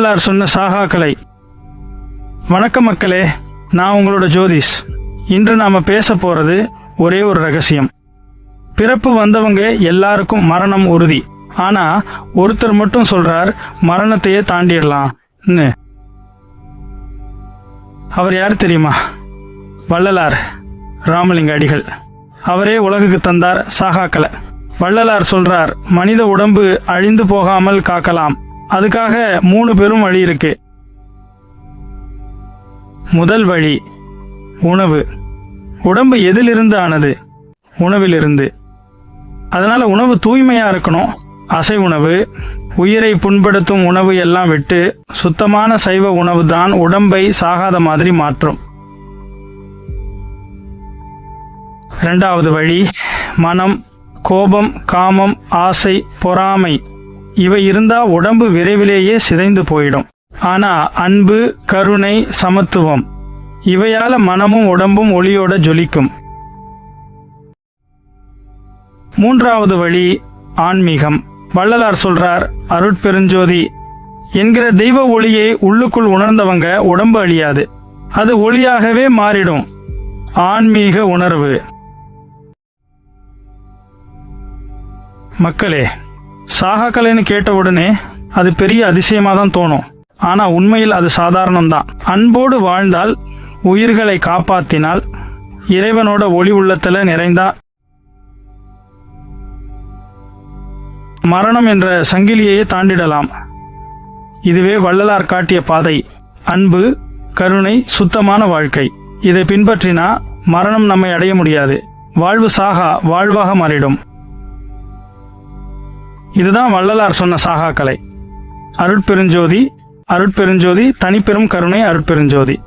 வள்ளலார் சொன்ன சாகாக்களை. வணக்கம் மக்களே நான் உங்களோட ஜோதிஷ். இன்று நாம பேச போறது ஒரே ஒரு ரகசியம். பிறப்பு வந்தவங்க எல்லாருக்கும் மரணம் உறுதி. ஆனா ஒருத்தர் மட்டும் சொல்றார் மரணத்தையே தாண்டிடலாம்னு. அவர் யார் தெரியுமா? வள்ளலார் ராமலிங்க அடிகள். அவரே உலகுக்கு தந்தார் சாகாக்கலை வள்ளலார் சொல்றார் மனித உடம்பு அழிந்து போகாமல் காக்கலாம். அதுக்காக மூணு பெரும் வழி இருக்கு. முதல் வழி உணவு. உடம்பு எதிலிருந்து ஆனது? உணவிலிருந்து. அதனால உணவு தூய்மையா இருக்கணும். அசை உணவு உயிரை புண்படுத்தும் உணவு எல்லாம் விட்டு சுத்தமான சைவ உணவு தான் உடம்பை சாகாத மாதிரி மாற்றும். இரண்டாவது வழி மனம் கோபம் காமம் ஆசை பொறாமை. இவை இருந்தா உடம்பு விரைவிலேயே சிதைந்து போயிடும். ஆனா அன்பு கருணை சமத்துவம் இவையால மனமும் உடம்பும் ஒளியோட ஜொலிக்கும். மூன்றாவது வழி ஆன்மீகம். வள்ளலார் சொல்றார் அருட்பெருஞ்சோதி என்கிற தெய்வ ஒளியை உள்ளுக்குள் உணர்ந்தவங்க உடம்பு அழியாது. அது ஒளியாகவே மாறிடும். ஆன்மீக உணர்வு. மக்களே சாகாக்கலைன்னு கேட்ட உடனே அது பெரிய அதிசயமா தான் தோணும். ஆனா உண்மையில் அது சாதாரணம்தான். அன்போடு வாழ்ந்தால் உயிர்களை காப்பாத்தினால் இறைவனோட ஒளி உள்ளத்துல நிறைந்தா மரணம் என்ற சங்கிலியையே தாண்டிடலாம். இதுவே வள்ளலார் காட்டிய பாதை. அன்பு கருணை சுத்தமான வாழ்க்கை. இதை பின்பற்றினா மரணம் நம்மை அடைய முடியாது. வாழ்வு சாகா வாழ்வாக மாறிடும். இதுதான் வள்ளலார் சொன்ன சாகாக்கலை அருட்பெருஞ்சோதி அருட்பெருஞ்சோதி தனிப்பெரும் கருணை அருட்பெருஞ்சோதி.